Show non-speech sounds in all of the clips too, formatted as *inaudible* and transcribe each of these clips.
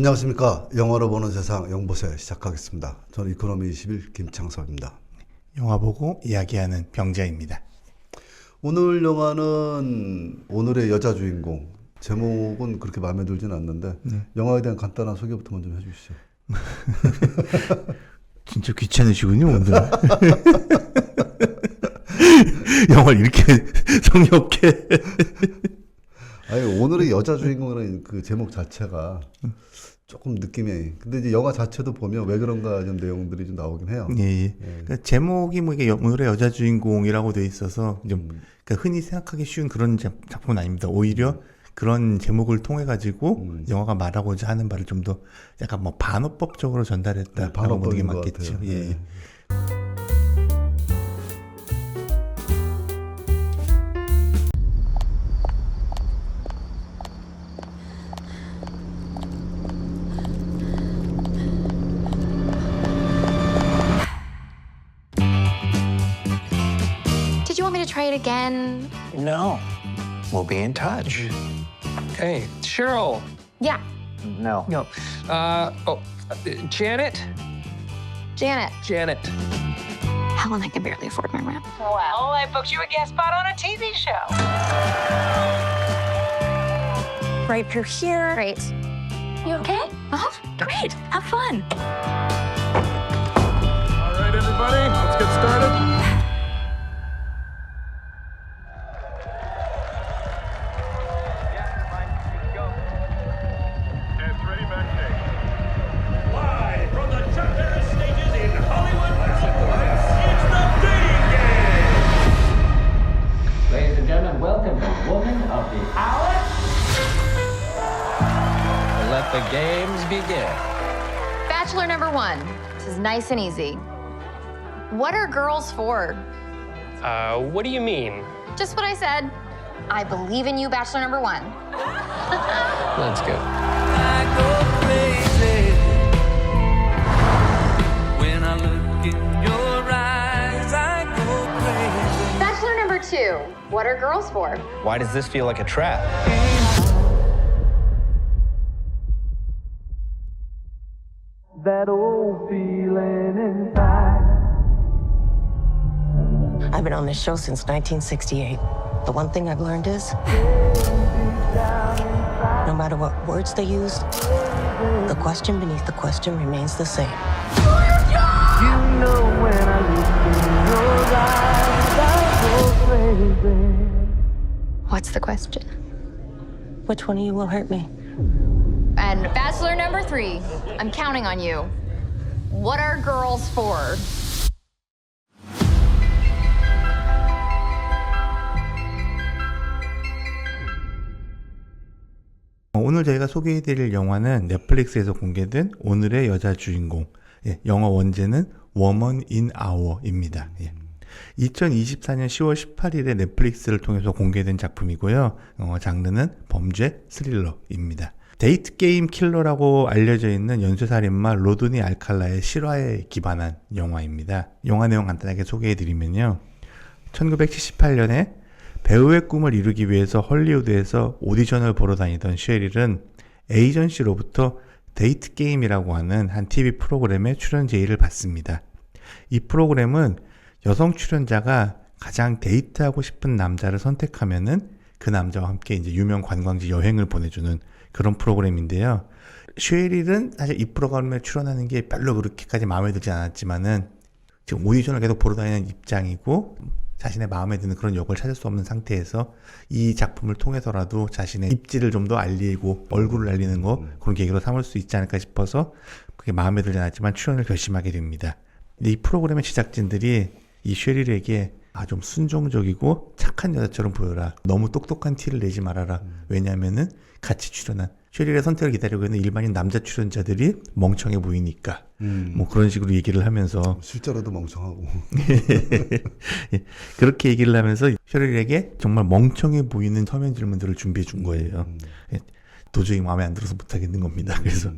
안녕하십니까. 영화로 보는 세상 영보세 시작하겠습니다. 저는 이코노미 21 김창섭입니다. 영화 보고 이야기하는 병자입니다. 오늘 영화는 오늘의 여자 주인공. 제목은 그렇게 마음에 들진 않는데 영화에 대한 간단한 소개부터 먼저 해주시죠. *laughs* 진짜 귀찮으시군요 오늘. *laughs* 영화를 이렇게 *laughs* 성의 없게. 아니 오늘의 여자 주인공이라는 그 제목 자체가 조금 느낌이. 근데 이제 영화 자체도 보면 왜 그런가 이런 내용들이 좀 나오긴 해요. 예, 예. 그러니까 제목이 뭐 이게 여- 오늘의 여자 주인공이라고 돼 있어서 좀 음. 그러니까 흔히 생각하기 쉬운 그런 작- 작품은 아닙니다. 오히려 그런 제목을 통해 가지고 음. 영화가 말하고자 하는 바를 좀 더 약간 뭐 반어법적으로 전달했다. 네, 반어법인 것 맞겠죠. 예, 예. 네. Try it again? No. We'll be in touch. Hey, Cheryl. Yeah, No. No. Uh, oh, uh, Janet? Janet. Janet. Helen, I can barely afford my rent. Well, I booked you a guest spot on a TV show. Right through here. Great. You okay? Uh-huh. Great. Have fun. All right, everybody, let's get started. The games begin. Bachelor number one. This is nice and easy. What are girls for? Uh, what do you mean? Just what I said. I believe in you, Bachelor number one. Let's go. I go crazy when I look in your eyes. I go crazy. Bachelor number two. What are girls for? Why does this feel like a trap? That old feeling inside. I've been on this show since 1968. The one thing I've learned is no matter what words they use, the question beneath the question remains the same. You know when I look in your eyes, I go crazy. What's the question? Which one of you will hurt me? Bachelor number three. I'm counting on you. What are girls for? 어, 오늘 저희가 소개해드릴 영화는 넷플릭스에서 공개된 오늘의 여자 주인공. 예, 영화 원제는 Woman in Hour입니다. 예. 2024년 10월 18일에 넷플릭스를 통해서 공개된 작품이고요. 어, 장르는 범죄 스릴러입니다. 데이트 게임 킬러라고 알려져 있는 연쇄살인마 로드니 알칼라의 실화에 기반한 영화입니다. 영화 내용 간단하게 소개해드리면요. 1978년에 배우의 꿈을 이루기 위해서 헐리우드에서 오디션을 보러 다니던 쉐릴은 에이전시로부터 데이트 게임이라고 하는 한 TV 프로그램에 출연 제의를 받습니다. 이 프로그램은 여성 출연자가 가장 데이트하고 싶은 남자를 선택하면은 그 남자와 함께 이제 유명 관광지 여행을 보내주는 그런 프로그램인데요. 쉐릴은 사실 이 프로그램에 출연하는 게 별로 그렇게까지 마음에 들지 않았지만은 지금 오디션을 계속 보러 다니는 입장이고 자신의 마음에 드는 그런 역을 찾을 수 없는 상태에서 이 작품을 통해서라도 자신의 입지를 좀 더 알리고 얼굴을 알리는 거 그런 계기로 삼을 수 있지 않을까 싶어서 그게 마음에 들지 않았지만 출연을 결심하게 됩니다. 이 프로그램의 제작진들이 이 쉐릴에게 아 좀 순종적이고 착한 여자처럼 보여라. 너무 똑똑한 티를 내지 말아라. 왜냐하면은 같이 출연한 쉐릴의 선택을 기다리고 있는 일반인 남자 출연자들이 멍청해 보이니까 음. 뭐 그런 식으로 얘기를 하면서 *laughs* 실제로도 멍청하고. *laughs* 예, 그렇게 얘기를 하면서 셔릴에게 정말 멍청해 보이는 서면 질문들을 준비해 준 거예요. 예, 도저히 마음에 안 들어서 못 하겠는 겁니다. 그래서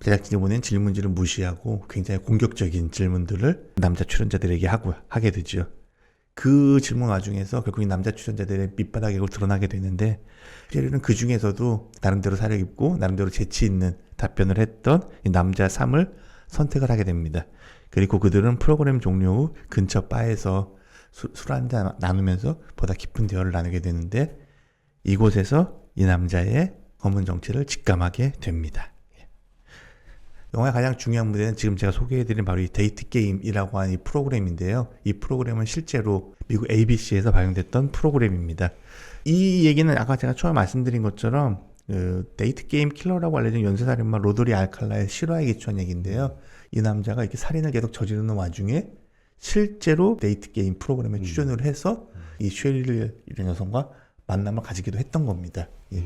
제작진이 보낸 질문지를 무시하고 굉장히 공격적인 질문들을 남자 출연자들에게 하고 하게 되죠. 그 질문 와중에서 결국 이 남자 출연자들의 밑바닥이 드러나게 되는데 쉐릴은 그 중에서도 나름대로 사력 있고 나름대로 재치 있는 답변을 했던 이 남자 3을 선택을 하게 됩니다. 그리고 그들은 프로그램 종료 후 근처 바에서 술 한 잔 나누면서 보다 깊은 대화를 나누게 되는데 이곳에서 이 남자의 검은 정체를 직감하게 됩니다. 예. 영화의 가장 중요한 무대는 지금 제가 소개해드린 바로 이 데이트 게임이라고 하는 이 프로그램인데요. 이 프로그램은 실제로 미국 ABC에서 방영됐던 프로그램입니다. 이 얘기는 아까 제가 처음에 말씀드린 것처럼 그 데이트 게임 킬러라고 알려진 연쇄살인마 로드리 알칼라의 실화에 기초한 얘기인데요. 이 남자가 이렇게 살인을 계속 저지르는 와중에 실제로 데이트 게임 프로그램에 출연을 해서 이 쉐릴이라는 여성과 만남을 가지기도 했던 겁니다. 예.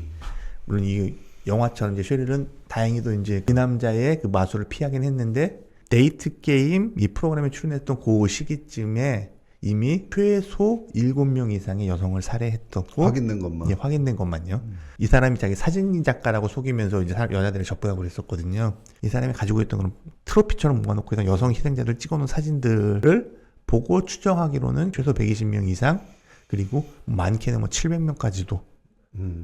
물론 이 영화처럼 이제 쉐릴은 다행히도 이제 그 남자의 그 마술을 피하긴 했는데 데이트 게임 이 프로그램에 출연했던 그 시기쯤에 이미 최소 7명 이상의 여성을 살해했었고 확인된 것만. 예, 확인된 것만요. 이 사람이 자기 사진 작가라고 속이면서 이제 사- 여자들을 접근하고 그랬었거든요. 이 사람이 가지고 있던 그런 트로피처럼 모아놓고 있던 여성 희생자들 찍어놓은 사진들을 보고 추정하기로는 최소 120명 이상 그리고 많게는 뭐 700명까지도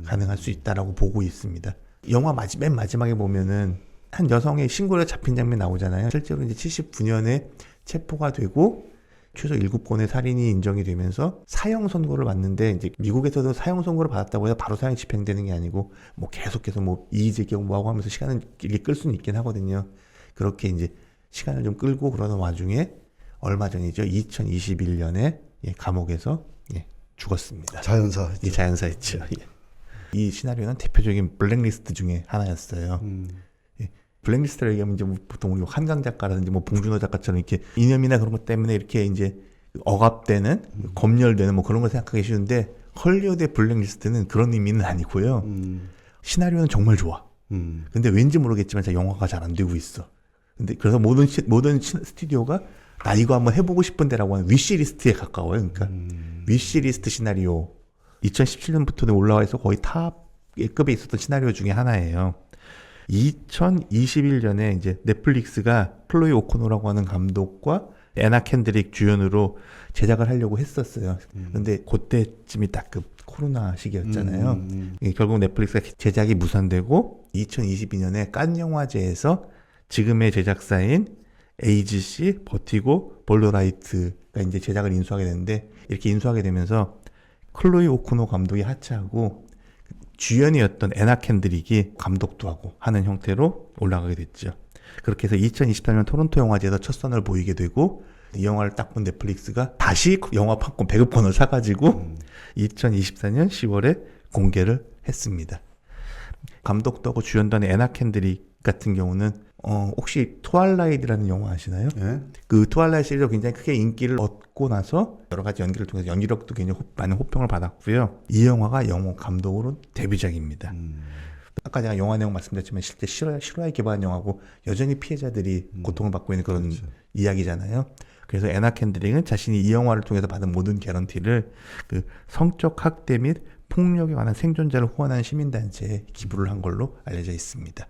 가능할 수 있다라고 보고 있습니다. 영화 마지, 맨 마지막에 보면은 한 여성의 신고를 잡힌 장면 나오잖아요. 실제로 이제 79년에 체포가 되고 최소 7건의 살인이 인정이 되면서 사형 선고를 받는데 이제 미국에서도 사형 선고를 받았다고 해서 바로 사형 집행되는 게 아니고 뭐 계속해서 뭐 이의제기하고 뭐하고 하면서 시간을 길게 끌 수는 있긴 하거든요. 그렇게 이제 시간을 좀 끌고 그러는 와중에 얼마 전이죠. 2021년에 예, 감옥에서 예, 죽었습니다. 자연사. 이 자연사였죠. 예. 이 시나리오는 대표적인 블랙리스트 중에 하나였어요. 음. 예. 블랙리스트를 얘기하면 이제 뭐 보통 우리 한강 작가라든지 뭐 봉준호 작가처럼 이렇게 이념이나 그런 것 때문에 이렇게 이제 억압되는 검열되는 뭐 그런 걸 생각하기 쉬운데 헐리우드의 블랙리스트는 그런 의미는 아니고요. 음. 시나리오는 정말 좋아. 음. 근데 왠지 모르겠지만 자 영화가 잘 안 되고 있어. 근데 그래서 모든 시, 모든 시- 스튜디오가 나 이거 한번 해보고 싶은데라고 하는 위시리스트에 가까워요. 그러니까 위시리스트 시나리오 2017년부터 올라와 있어 거의 탑급에 있었던 시나리오 중에 하나예요. 2021년에 이제 넷플릭스가 플로이 오코노라고 하는 감독과 애나 캔드릭 주연으로 제작을 하려고 했었어요. 근데 그때쯤이 딱 그 코로나 시기였잖아요. 음, 예, 결국 넷플릭스가 제작이 무산되고 2022년에 칸 영화제에서 지금의 제작사인 AGC, 버티고, 볼로라이트가 이제 제작을 인수하게 되는데 이렇게 인수하게 되면서 클로이 오쿠노 감독이 하차하고 주연이었던 애나 캔드릭이 감독도 하고 하는 형태로 올라가게 됐죠. 그렇게 해서 2023년 토론토 영화제에서 첫 선을 보이게 되고 이 영화를 딱 본 넷플릭스가 다시 영화 판권 배급권을 사가지고 2024년 10월에 공개를 했습니다. 감독도 하고 주연도 하는 애나 캔드릭 같은 경우는 어, 혹시 트와일라이트라는 영화 아시나요? 예? 그 트와일라이트 시리즈가 굉장히 크게 인기를 얻고 나서 여러 가지 연기를 통해서 연기력도 굉장히 호- 많은 호평을 받았고요. 이 영화가 영화 감독으로 데뷔작입니다. 음. 아까 제가 영화 내용 말씀드렸지만 실제 실화, 실화에 기반한 영화고 여전히 피해자들이 고통을 받고 있는 그런 이야기잖아요. 그래서 애나 캔드릭은 자신이 이 영화를 통해서 받은 모든 개런티를 그 성적 학대 및 폭력에 관한 생존자를 후원하는 시민단체에 기부를 한 걸로 알려져 있습니다.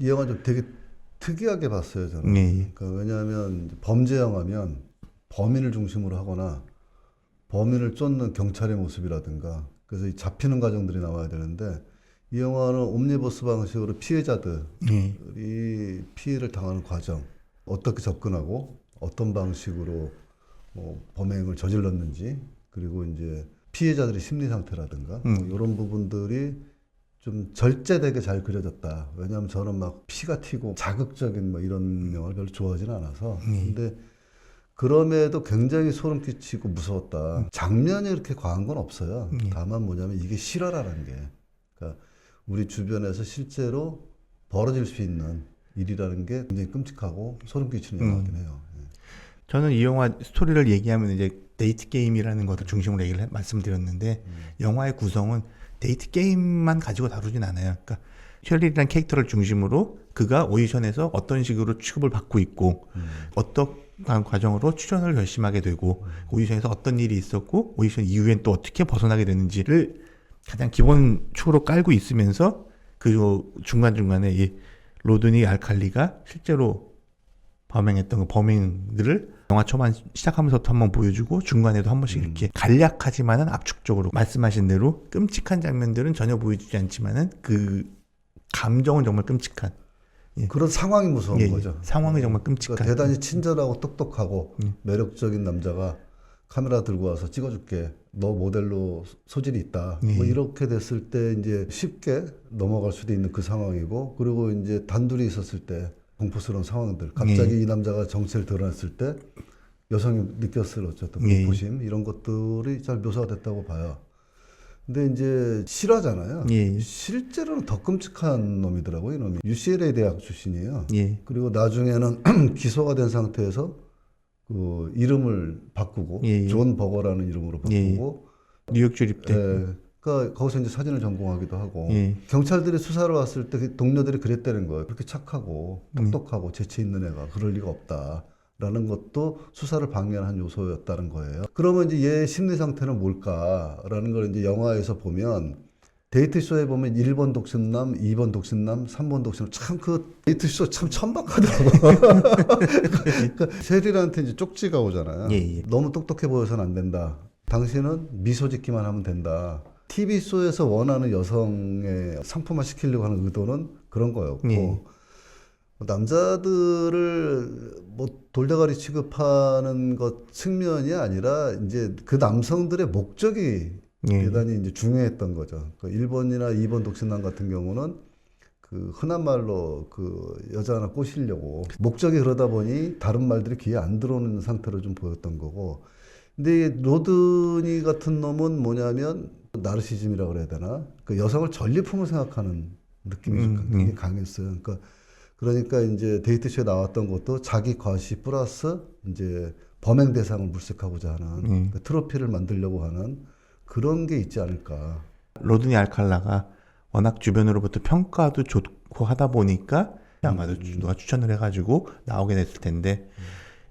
이 영화 좀 되게 특이하게 봤어요 저는. 네. 그러니까 왜냐하면 범죄 영화면 범인을 중심으로 하거나 범인을 쫓는 경찰의 모습이라든가 그래서 이 잡히는 과정들이 나와야 되는데 이 영화는 옴니버스 방식으로 피해자들이 네. 피해를 당하는 과정 어떻게 접근하고 어떤 방식으로 뭐 범행을 저질렀는지 그리고 이제 피해자들의 심리 상태라든가 뭐 이런 부분들이 좀 절제되게 잘 그려졌다. 왜냐하면 저는 막 피가 튀고 자극적인 뭐 이런 영화를 별로 좋아하지는 않아서. 근데 그럼에도 굉장히 소름 끼치고 무서웠다. 장면이 이렇게 과한 건 없어요. 다만 뭐냐면 이게 실화라는 게. 그러니까 우리 주변에서 실제로 벌어질 수 있는 일이라는 게 굉장히 끔찍하고 소름 끼치는 영화긴 해요. 예. 저는 이 영화 스토리를 얘기하면 이제 데이트 게임이라는 것을 중심으로 얘기를 해- 말씀드렸는데 영화의 구성은 데이트 게임만 가지고 다루진 않아요. 그러니까 셜리라는 캐릭터를 중심으로 그가 오디션에서 어떤 식으로 취급을 받고 있고 어떠한 과정으로 출연을 결심하게 되고 오디션에서 어떤 일이 있었고 오디션 이후엔 또 어떻게 벗어나게 되는지를 가장 기본 축으로 깔고 있으면서 그 중간중간에 이 로드니 알칼리가 실제로 범행했던 그 범행들을 영화 초반 시작하면서부터 한번 보여주고 중간에도 한 번씩 이렇게 간략하지만은 압축적으로 말씀하신 대로 끔찍한 장면들은 전혀 보여주지 않지만은 그 감정은 정말 끔찍한 예. 그런 상황이 무서운 예, 예. 거죠. 상황이 정말 끔찍한. 그러니까 대단히 친절하고 똑똑하고 음. 매력적인 남자가 카메라 들고 와서 찍어줄게. 너 모델로 소질이 있다. 뭐 예. 이렇게 됐을 때 이제 쉽게 넘어갈 수도 있는 그 상황이고 그리고 이제 단둘이 있었을 때 공포스러운 상황들. 갑자기 예. 이 남자가 정체를 드러냈을 때 여성이 느꼈을 어쨌든 예. 공포심 이런 것들이 잘 묘사가 됐다고 봐요. 근데 이제 실화잖아요. 예. 실제로는 더 끔찍한 놈이더라고요, 이놈이. UCLA 대학 출신이에요. 예. 그리고 나중에는 *clears throat* 기소가 된 상태에서 그 이름을 바꾸고 예, 예. 존 버거라는 이름으로 예, 바꾸고 뉴욕 주립 때. 예, 그러니까 거기서 이제 사진을 전공하기도 하고 예. 경찰들이 수사를 왔을 때그 동료들이 그랬다는 거예요. 그렇게 착하고 음. 똑똑하고 재치 있는 애가 그럴 리가 없다 라는 것도 수사를 방해한 요소였다는 거예요. 그러면 이제 얘 심리 상태는 뭘까라는 걸 이제 영화에서 보면 데이트 쇼에 보면 1번 독신남, 2번 독신남, 3번 독신남 참 그 데이트 쇼 참 천박하더라고. *laughs* 그러니까 셰릴한테 이제 쪽지가 오잖아요. 예, 예. 너무 똑똑해 보여서는 안 된다. 당신은 미소 짓기만 하면 된다. TV 쇼에서 원하는 여성의 상품화 시키려고 하는 의도는 그런 거였고 예. 남자들을 뭐 돌대가리 취급하는 것 측면이 아니라 이제 그 남성들의 목적이 예. 대단히 이제 중요했던 거죠. 그 1번이나 2번 독신남 같은 경우는 그 흔한 말로 그 여자 하나 꼬시려고 목적이 그러다 보니 다른 말들이 귀에 안 들어오는 상태로 좀 보였던 거고. 근데 이 로드니 같은 놈은 뭐냐면 나르시즘이라고 그래야 되나? 그 여성을 전리품으로 생각하는 느낌이 좀 음, 굉장히 음. 강했어요. 그러니까 그러니까 이제 데이트쇼에 나왔던 것도 자기 과시 플러스 이제 범행 대상을 물색하고자 하는 음. 그 트로피를 만들려고 하는 그런 게 있지 않을까. 로드니 알칼라가 워낙 주변으로부터 평가도 좋고 하다 보니까 아마도 음. 누가 추천을 해가지고 나오게 됐을 텐데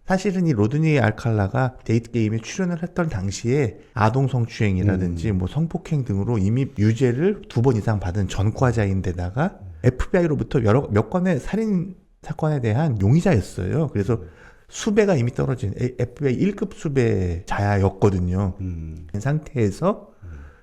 사실은 이 로드니 알칼라가 데이트 게임에 출연을 했던 당시에 아동 성추행이라든지 음. 뭐 성폭행 등으로 이미 유죄를 두 번 이상 받은 전과자인데다가 FBI로부터 여러 몇 건의 살인 사건에 대한 용의자였어요. 그래서 수배가 이미 떨어진 FBI 1급 수배자였거든요. 음. 상태에서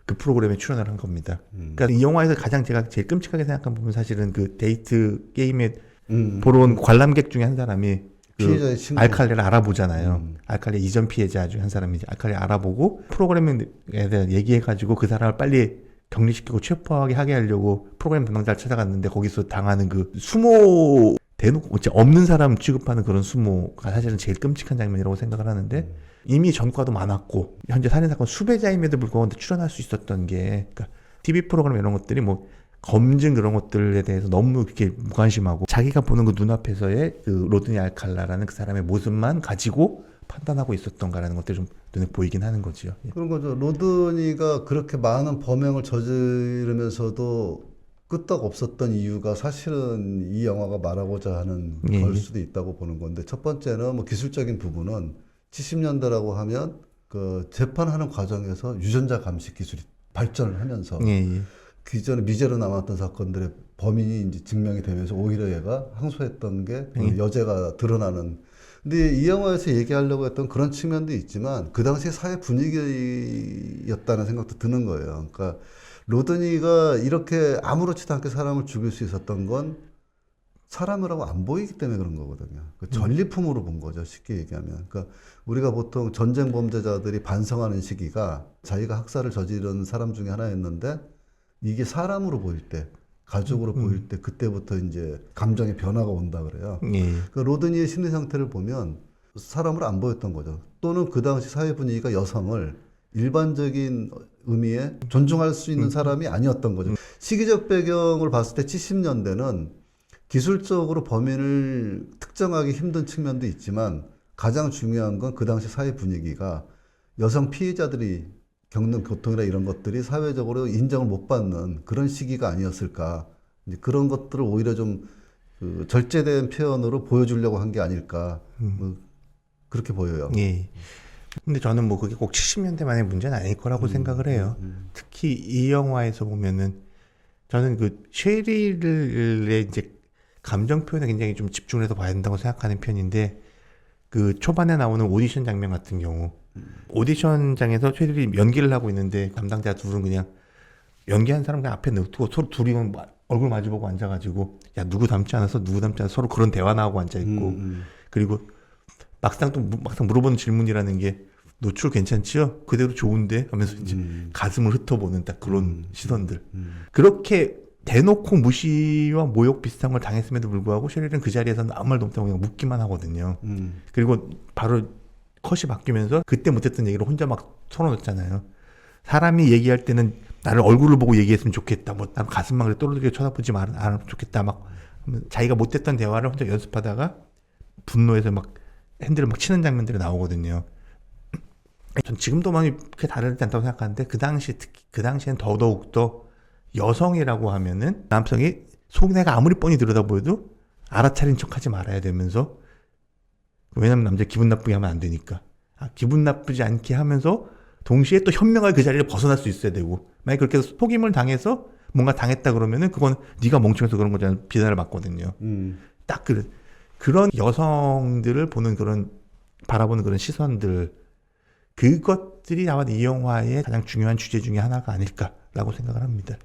그 프로그램에 출연을 한 겁니다. 음. 그러니까 이 영화에서 가장 제가 제일 끔찍하게 생각한 부분 사실은 그 데이트 게임에 음. 보러 온 관람객 중에 한 사람이 그 피해자의 친구. 알칼레를 알아보잖아요. 음. 알칼레 이전 피해자 중에 한 사람이 이제 알칼레 알아보고 프로그램에 대한 얘기해가지고 그 사람을 빨리 격리시키고 체포하게 하게 하려고 프로그램 담당자를 찾아갔는데 거기서 당하는 그 수모 대놓고 없는 사람 취급하는 그런 수모가 사실은 제일 끔찍한 장면이라고 생각을 하는데 이미 전과도 많았고 현재 살인 사건 수배자임에도 불구하고 출연할 수 있었던 게 그러니까 TV 프로그램 이런 것들이 뭐 검증 그런 것들에 대해서 너무 이렇게 무관심하고 자기가 보는 그 눈앞에서의 그 로드니 알칼라라는 그 사람의 모습만 가지고 판단하고 있었던가라는 것들이 좀 눈에 보이긴 하는 거지요. 예. 그런 거죠. 로드니가 그렇게 많은 범행을 저지르면서도 끄떡 없었던 이유가 사실은 이 영화가 말하고자 하는 예. 걸 수도 있다고 보는 건데 첫 번째는 뭐 기술적인 부분은 70년대라고 하면 그 재판하는 과정에서 유전자 감식 기술이 발전을 하면서 예, 예. 기존에 미제로 남았던 사건들의 범인이 이제 증명이 되면서 오히려 얘가 항소했던 게그 예. 여죄가 드러나는. 근데 이 영화에서 얘기하려고 했던 그런 측면도 있지만 그 당시 사회 분위기였다는 생각도 드는 거예요. 그러니까 로드니가 이렇게 아무렇지도 않게 사람을 죽일 수 있었던 건 사람이라고 안 보이기 때문에 그런 거거든요. 그 전리품으로 본 거죠. 쉽게 얘기하면. 그러니까 우리가 보통 전쟁 범죄자들이 반성하는 시기가 자기가 학살을 저지른 사람 중에 하나였는데 이게 사람으로 보일 때, 가족으로 보일 때 그때부터 이제 감정의 변화가 온다 그래요. 예. 그 로드니의 심리 상태를 보면 사람으로 안 보였던 거죠. 또는 그 당시 사회 분위기가 여성을 일반적인 의미의 존중할 수 있는 사람이 아니었던 거죠. 시기적 배경을 봤을 때 70년대는 기술적으로 범인을 특정하기 힘든 측면도 있지만 가장 중요한 건 그 당시 사회 분위기가 여성 피해자들이 겪는 고통이나 이런 것들이 사회적으로 인정을 못 받는 그런 시기가 아니었을까. 이제 그런 것들을 오히려 좀 그 절제된 표현으로 보여주려고 한 게 아닐까. 뭐 그렇게 보여요. 예. 근데 저는 뭐 그게 꼭 70년대만의 문제는 아닐 거라고 생각을 해요. 특히 이 영화에서 보면은 저는 그 쉐릴의 이제 감정 표현에 굉장히 좀 집중을 해서 봐야 된다고 생각하는 편인데 그 초반에 나오는 오디션 장면 같은 경우 오디션장에서 쉐릴이 연기를 하고 있는데 담당자 둘은 그냥 연기한 사람 그냥 앞에 냅두고 서로 둘이 막 얼굴 마주보고 앉아가지고 야 누구 닮지 않아서 누구 닮지 않아서 서로 그런 대화 나오고 앉아 있고 음, 그리고 막상 또 무- 막상 물어보는 질문이라는 게 노출 괜찮지요? 그대로 좋은데 하면서 이제 음. 가슴을 흩어보는 딱 그런 시선들 음. 그렇게 대놓고 무시와 모욕 비슷한 걸 당했음에도 불구하고 셰릴은 그 자리에서는 아무 말도 못하고 그냥 묻기만 하거든요. 음. 그리고 바로 컷이 바뀌면서 그때 못했던 얘기를 혼자 막 털어놓잖아요. 사람이 얘기할 때는 나를 얼굴을 보고 얘기했으면 좋겠다. 뭐, 난 가슴만 그래 떨어지게 쳐다보지 말, 안 하면 좋겠다. 막, 자기가 못했던 대화를 혼자 연습하다가 분노해서 막 핸들을 막 치는 장면들이 나오거든요. *clears throat* 전 지금도 많이 그렇게 다르지 않다고 생각하는데 그 당시 특히 그 당시엔 더더욱 더 여성이라고 하면은 남성이 속내가 아무리 뻔히 들여다 보여도 알아차린 척 하지 말아야 되면서 왜냐면 남자 기분 나쁘게 하면 안 되니까 아, 기분 나쁘지 않게 하면서 동시에 또 현명하게 그 자리를 벗어날 수 있어야 되고 만약 그렇게 해서 속임을 당해서 뭔가 당했다 그러면은 그건 네가 멍청해서 그런 거잖아 비난을 받거든요. 음. 딱 그, 그런 여성들을 보는 그런 바라보는 그런 시선들 그것들이 아마 이 영화의 가장 중요한 주제 중에 하나가 아닐까라고 생각을 합니다.